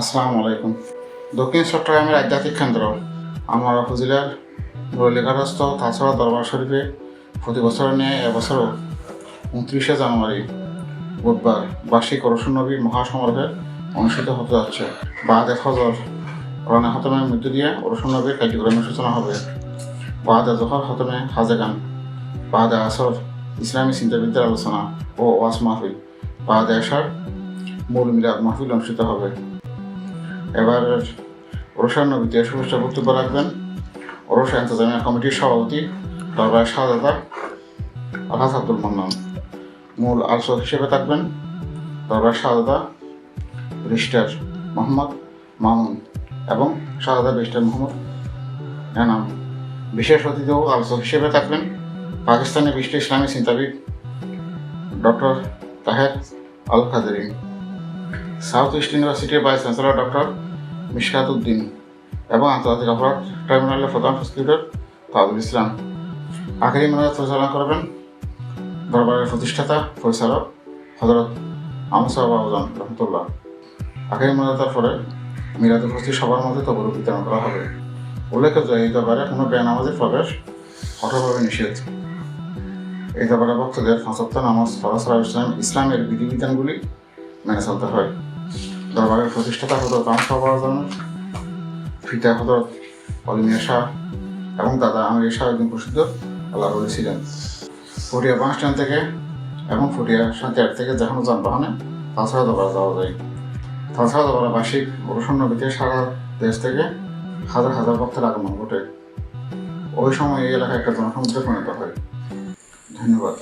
আসসালামু আলাইকুম। দক্ষিণ চট্টগ্রামের আধ্যাত্মিক কেন্দ্র আমার উপজেলার রলিকারস্থ তাছাড়া দরবার শরীফে প্রতি বছর নিয়ে এবছরও উনত্রিশে জানুয়ারি বুধবার বার্ষিক রসুন নবী মহাসমারোহে অনুষ্ঠিত হতে যাচ্ছে। বাদ ফজর রানা হতমের মৃত্যু দিয়ে রসুন নবীর কার্যক্রমের সূচনা হবে। বাদ জহর হতমে হাজেগান বাদ আসর ইসলামী চিন্তাবিদ্যার আলোচনা ও ওয়াস মাহফিল। বাদ এশার মূল মিলাদ মাহফিল অনুষ্ঠিত হবে। এবার ওরসার নবীতে শুভেচ্ছা বক্তব্য রাখবেন। ওরসা ইন্তজামিয়া কমিটির সভাপতি, দরবার শাহজাদা আলহাজ আব্দুল মান্নান। মূল আলোচক হিসেবে থাকবেন দরবার শাহজাদা রিস্টার মোহাম্মদ মামুন এবং শাহজাদা রিস্টার মোহাম্মদ এনাম। বিশেষ অতিথি ও আলোচক হিসেবে থাকবেন পাকিস্তানের বিশিষ্ট ইসলামী চিন্তাবিদ doctor Tahir al Qadri south east ইউনিভার্সিটির vice chancellor doctor Mishkat Uddin এবং আন্তর্জাতিক অপরাধ ট্রাইব্যুনালের প্রধান প্রসিকিউটর তাজুল ইসলাম। আখেরি মনোজাত পরিচালনা করবেন দরবারের প্রতিষ্ঠাতা, পরিচালক হজরত আহমদ সাহেব আবজান রহমতুল্লাহ। আখেরি মনোজাতার পরে মিরাদ উপস্থিত সবার মধ্যে তবরু বিতরণ করা হবে। উল্লেখ্য যে এই দরবারে কোনো বেনামাজের প্রবেশ কঠোরভাবে নিষেধ। এই দরবারে ভক্তদের ফাঁসত্ব নামাজ ফরাসরা ইসলাম ইসলামের বিধিবিধানগুলি মেনে চলতে হয়। দরবারের প্রতিষ্ঠাতা হজরত আহমদ ফিতা হজরত অলিমিয়া শাহ এবং দাদা আমির শাহ একজন প্রসিদ্ধ আল্লাহ বলেছিলেন ফুটিয়া বাস স্ট্যান্ড থেকে এবং ফুটিয়া শান্তিহাট থেকে যেকোনো যানবাহনে তাছাড়া দরবার যাওয়া যায়। তাছাড়া দরবার বার্ষিক প্রসন্ন নবীতে সারা দেশ থেকে হাজার হাজার ভক্তের আগমন ঘটে। ওই সময় এই এলাকা একটা জনসমুদ্রে পরিণত হয়। ধন্যবাদ।